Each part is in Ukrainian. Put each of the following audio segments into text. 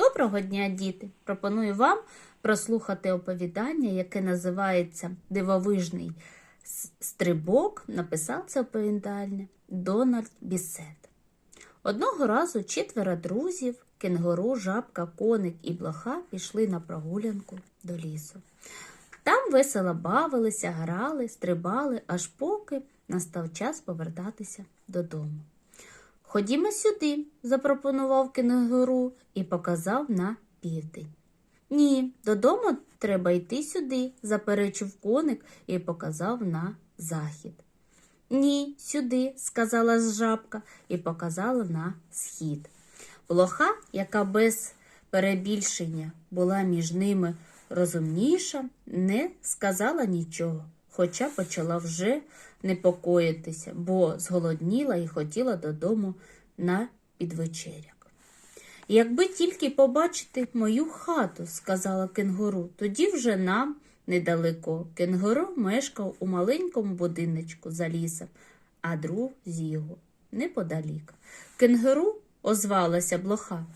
Доброго дня, діти! Пропоную вам прослухати оповідання, яке називається Дивовижний стрибок. Написав це оповідання Дональд Бісет. Одного разу четверо друзів, кенгуру, жабка, коник і блоха пішли на прогулянку до лісу. Там весело бавилися, грали, стрибали, аж поки настав час повертатися додому. Ходімо сюди, запропонував кенгуру і показав на південь. Ні, додому треба йти сюди, заперечив коник і показав на захід. Ні, сюди, сказала жабка і показала на схід. Блоха, яка без перебільшення була між ними розумніша, не сказала нічого, хоча почала вже непокоїтися, бо зголодніла і хотіла додому на підвечеряк. Якби тільки побачити мою хату, сказала кенгуру, тоді вже нам недалеко. Кенгуру мешкав у маленькому будиночку за лісом, а друг з його неподалік. Кенгуру озвалася блоха.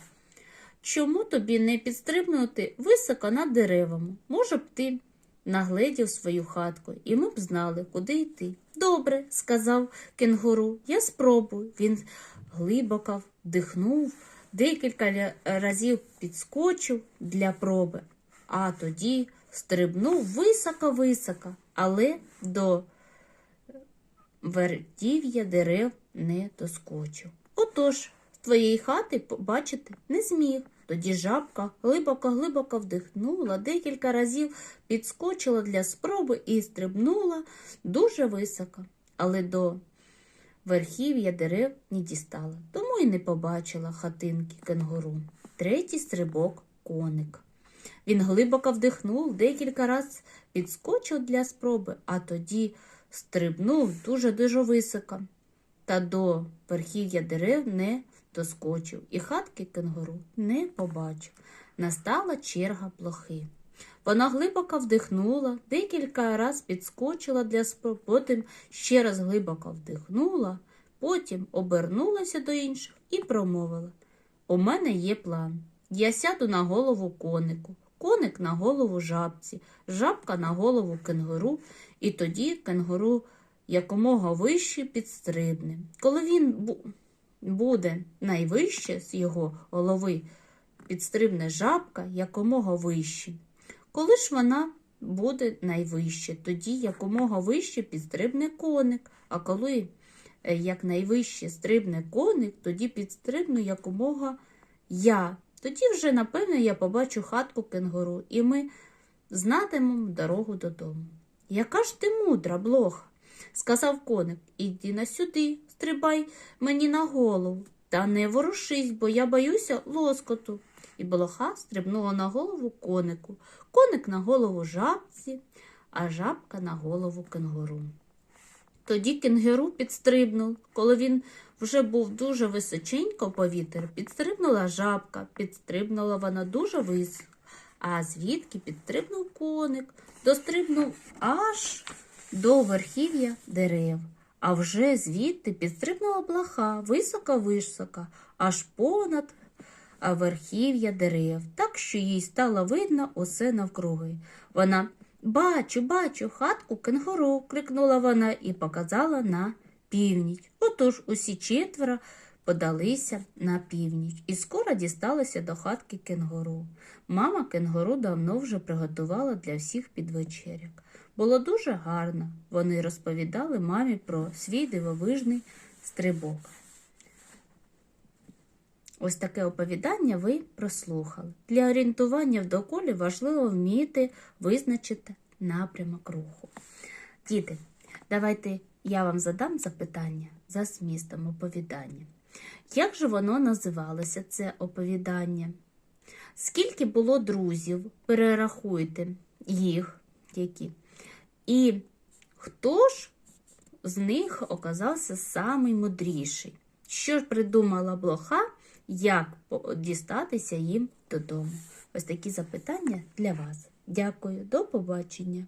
Чому тобі не підстрибнути високо над деревами? Може б ти нагледів свою хатку, і ми б знали, куди йти. Добре, сказав кенгуру, я спробую. Він глибоко вдихнув, декілька разів підскочив для проби, а тоді стрибнув високо-високо, але до вертів'я дерев не доскочив. Отож, з твоєї хати побачити не зміг. Тоді жабка глибоко-глибоко вдихнула, декілька разів підскочила для спроби і стрибнула дуже високо, але до верхів'я дерев не дістала, тому й не побачила хатинки кенгуру. Третій стрибок коник. Він глибоко вдихнув, декілька разів підскочив для спроби, а тоді стрибнув дуже-дуже високо. Та до верхів'я дерев не доскочив, і хатки кенгуру не побачив. Настала черга плохи. Вона глибоко вдихнула, декілька разів підскочила для спроб, потім ще раз глибоко вдихнула, потім обернулася до інших і промовила У мене є план. Я сяду на голову конику, коник на голову жабці, жабка на голову кенгуру, і тоді кенгуру якомога вище підстрибне. Коли він бу- буде найвище з його голови, підстрибне жабка якомога вище. Коли ж вона буде найвище, тоді якомога вище підстрибне коник, а коли е, як найвище стрибне коник, тоді підстрибну якомога я. Тоді вже, напевно, я побачу хатку кенгуру, і ми знатимемо дорогу додому. Яка ж ти мудра, блоха, сказав коник. Іди на сюди, стрибай мені на голову. Та не ворушись, бо я боюся лоскоту. І блоха стрибнула на голову конику, коник на голову жабці, а жабка на голову кенгуру. Тоді кенгуру підстрибнув. Коли він вже був дуже височенько в повітрі, підстрибнула жабка, підстрибнула вона дуже високо. А звідки підстрибнув коник, дострибнув аж до верхів'я дерев. А вже звідти підстрибнула блоха висока-висока, аж понад верхів'я дерев, так що їй стало видно усе навкруги. Вона бачу, бачу, хатку кенгуру, крикнула вона і показала на північ. Отож усі четверо подалися на північ і скоро дісталися до хатки кенгуру. Мама кенгуру давно вже приготувала для всіх підвечеряк. Було дуже гарно. Вони розповідали мамі про свій дивовижний стрибок. Ось таке оповідання ви прослухали. Для орієнтування в доколі важливо вміти визначити напрямок руху. Діти, давайте я вам задам запитання за змістом оповідання. Як же воно називалося, це оповідання? Скільки було друзів? Перерахуйте їх, які. І хто ж з них оказався самий мудріший? Що ж придумала блоха, як дістатися їм додому? Ось такі запитання для вас. Дякую, до побачення.